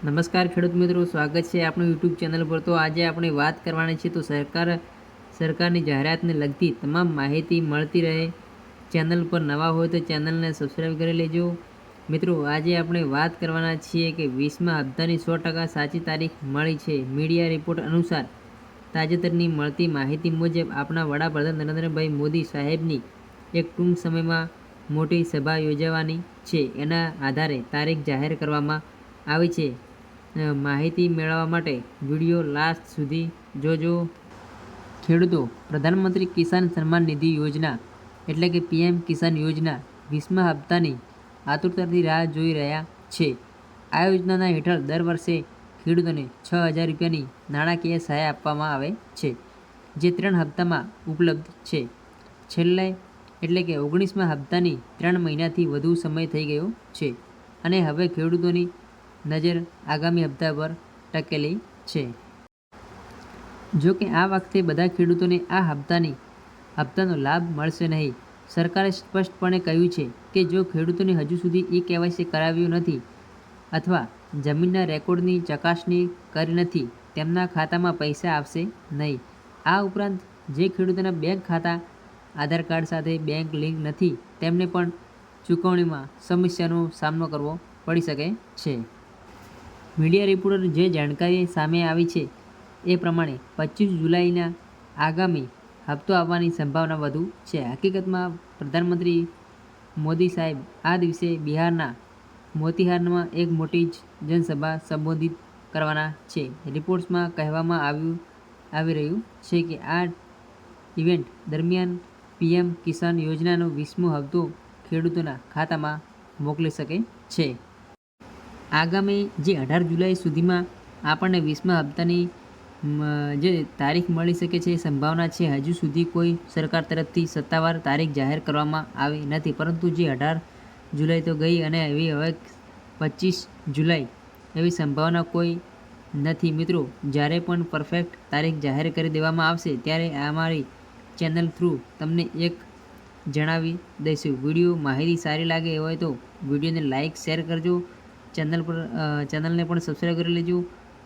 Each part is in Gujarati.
નમસ્કાર ખેડૂત મિત્રો, સ્વાગત છે આપણું યુટ્યુબ ચેનલ પર. તો આજે આપણે વાત કરવાની છે, તો સરકાર, સરકારની જાહેરાતને લગતી તમામ માહિતી મળતી રહે. ચેનલ પર નવા હોય તો ચેનલને સબસ્ક્રાઈબ કરી લેજો. મિત્રો, આજે આપણે વાત કરવાના છીએ કે વીસમાં હપ્તાની સો ટકા સાચી તારીખ મળી છે. મીડિયા રિપોર્ટ અનુસાર તાજેતરની મળતી માહિતી મુજબ આપણા વડાપ્રધાન નરેન્દ્રભાઈ મોદી સાહેબની એક ટૂંક સમયમાં મોટી સભા યોજાવાની છે. એના આધારે તારીખ જાહેર કરવામાં આવી છે. માહિતી મેળવવા માટે વીડિયો લાસ્ટ સુધી જોજો. ખેડૂતો, પ્રધાનમંત્રી કિસાન સન્માન નિધિ યોજના એટલે કે પીએમ કિસાન યોજના વીસમા હપ્તાની આતુરતાથી રાહ જોઈ રહ્યા છે. આ યોજનાના હેઠળ દર વર્ષે ખેડૂતોને છ હજાર રૂપિયાની નાણાકીય સહાય આપવામાં આવે છે, જે ત્રણ હપ્તામાં ઉપલબ્ધ છે. છેલ્લે એટલે કે ઓગણીસમા હપ્તાની ત્રણ મહિનાથી વધુ સમય થઈ ગયો છે અને હવે ખેડૂતોની નજર આગામી હપ્તા પર ટકેલી છે. જો કે આ વખતે બધા ખેડૂતોને આ હપ્તાની, હપ્તાનો લાભ મળશે નહીં. સરકારે સ્પષ્ટપણે કહ્યું છે કે જો ખેડૂતોને હજુ સુધી ઈ કેવાયસી કરાવ્યું નથી અથવા જમીનના રેકોર્ડની ચકાસણી કરી નથી, તેમના ખાતામાં પૈસા આવશે નહીં. આ ઉપરાંત જે ખેડૂતોના બેંક ખાતા, આધાર કાર્ડ સાથે બેંક લિંક નથી, તેમને પણ ચૂકવણીમાં સમસ્યાનો સામનો કરવો પડી શકે છે. મીડિયા રિપોર્ટર જે જાણકારી સામે આવી છે એ પ્રમાણે પચીસ જુલાઈના આગામી હપ્તો આવવાની સંભાવના વધુ છે. હકીકતમાં પ્રધાનમંત્રી મોદી સાહેબ આ દિવસે બિહારના મોતિહારમાં એક મોટી જ જનસભા સંબોધિત કરવાના છે. રિપોર્ટ્સમાં કહેવામાં આવ્યું, આવી રહ્યું છે કે આ ઇવેન્ટ દરમિયાન પીએમ કિસાન યોજનાનો વીસમો હપ્તો ખેડૂતોના ખાતામાં મોકલી શકે છે. આગામી જે અઢાર જુલાઈ સુધીમાં આપણને વીસમા હપ્તાની જે તારીખ મળી શકે છે એ સંભાવના છે. હજુ સુધી કોઈ સરકાર તરફથી સત્તાવાર તારીખ જાહેર કરવામાં આવી નથી. પરંતુ જે અઢાર જુલાઈ તો ગઈ અને એવી હવે પચીસ જુલાઈ એવી સંભાવના કોઈ નથી. મિત્રો, જ્યારે પણ પરફેક્ટ તારીખ જાહેર કરી દેવામાં આવશે, ત્યારે અમારી ચેનલ થ્રુ તમને એક જણાવી દઈશું. વીડિયો માહિતી સારી લાગે હોય તો વિડીયોને લાઇક શેર કરજો. ચેનલ પર ચેનલને પણ સબસ્ક્રાઈબ કરી લેજો.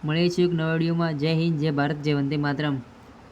મળીએ છીએ એક નવા વિડીયોમાં. જય હિન્દ, જય ભારત, જય વંદે માતરમ.